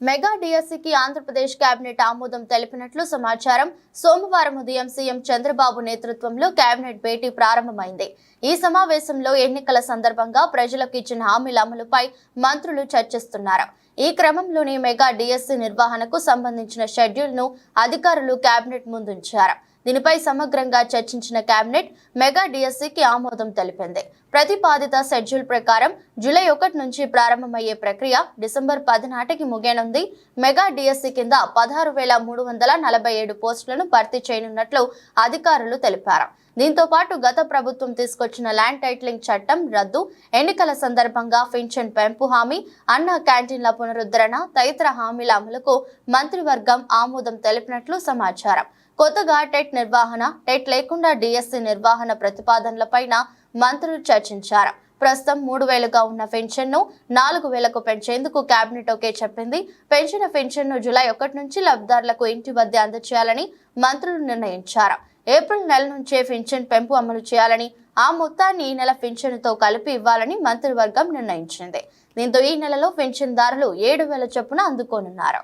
Mega డిఎస్సికి Andhra Pradesh cabinet ఆమోదం తెలిపినట్లు సమాచారం. సోమవారం ఉదయం సీఎం చంద్రబాబు నేతృత్వంలో కేబినెట్ భేటీ ప్రారంభమైంది. ఈ సమావేశంలో ఎన్నికల సందర్భంగా ప్రజలకు ఇచ్చిన హామీల అమలుపై మంత్రులు చర్చిస్తున్నారు. ఈ క్రమంలోనే మెగా డిఎస్సి నిర్వహణకు సంబంధించిన షెడ్యూల్ను అధికారులు కేబినెట్ ముందుంచారు. దీనిపై సమగ్రంగా చర్చించిన కేబినెట్ మెగా డిఎస్సికి ఆమోదం తెలిపింది. ప్రతిపాదిత షెడ్యూల్ ప్రకారం జూలై ఒకటి నుంచి ప్రారంభమయ్యే ప్రక్రియ డిసెంబర్ పది నాటికి ముగియనుంది. మెగా డిఎస్సి కింద పదహారు వేల మూడు వందల నలభై ఏడు పోస్టులను భర్తీ చేయనున్నట్లు అధికారులు తెలిపారు. దీంతో పాటు గత ప్రభుత్వం తీసుకొచ్చిన ల్యాండ్ టైటిలింగ్ చట్టం రద్దు ఎన్నికల సందర్భంగా పెన్షన్ పెంపు హామీ అన్న క్యాంటీన్ల పునరుద్ధరణ తదితర హామీల అమలుకు మంత్రివర్గం ఆమోదం తెలిపినట్లు సమాచారం. కొత్తగా టెట్ నిర్వహణ టెట్ లేకుండా డిఎస్సి నిర్వహణ ప్రతిపాదనలపైన మంత్రులు చర్చించారు. ప్రస్తుతం మూడు వేలుగా ఉన్న పెన్షన్ను నాలుగు వేలకు పెంచేందుకు కేబినెట్ ఒకే చెప్పింది. పెన్షన్ను జులై ఒకటి నుంచి లబ్ధిదారులకు ఇంటి వద్ద అందజేయాలని మంత్రులు నిర్ణయించారు. ఏప్రిల్ నెల నుంచే పెన్షన్ పెంపు అమలు చేయాలని ఆ మొత్తాన్ని ఈ నెల పెన్షన్తో కలిపి ఇవ్వాలని మంత్రివర్గం నిర్ణయించింది. దీంతో ఈ నెలలో పెన్షన్దారులు ఏడు వేల చొప్పున అందుకోనున్నారు.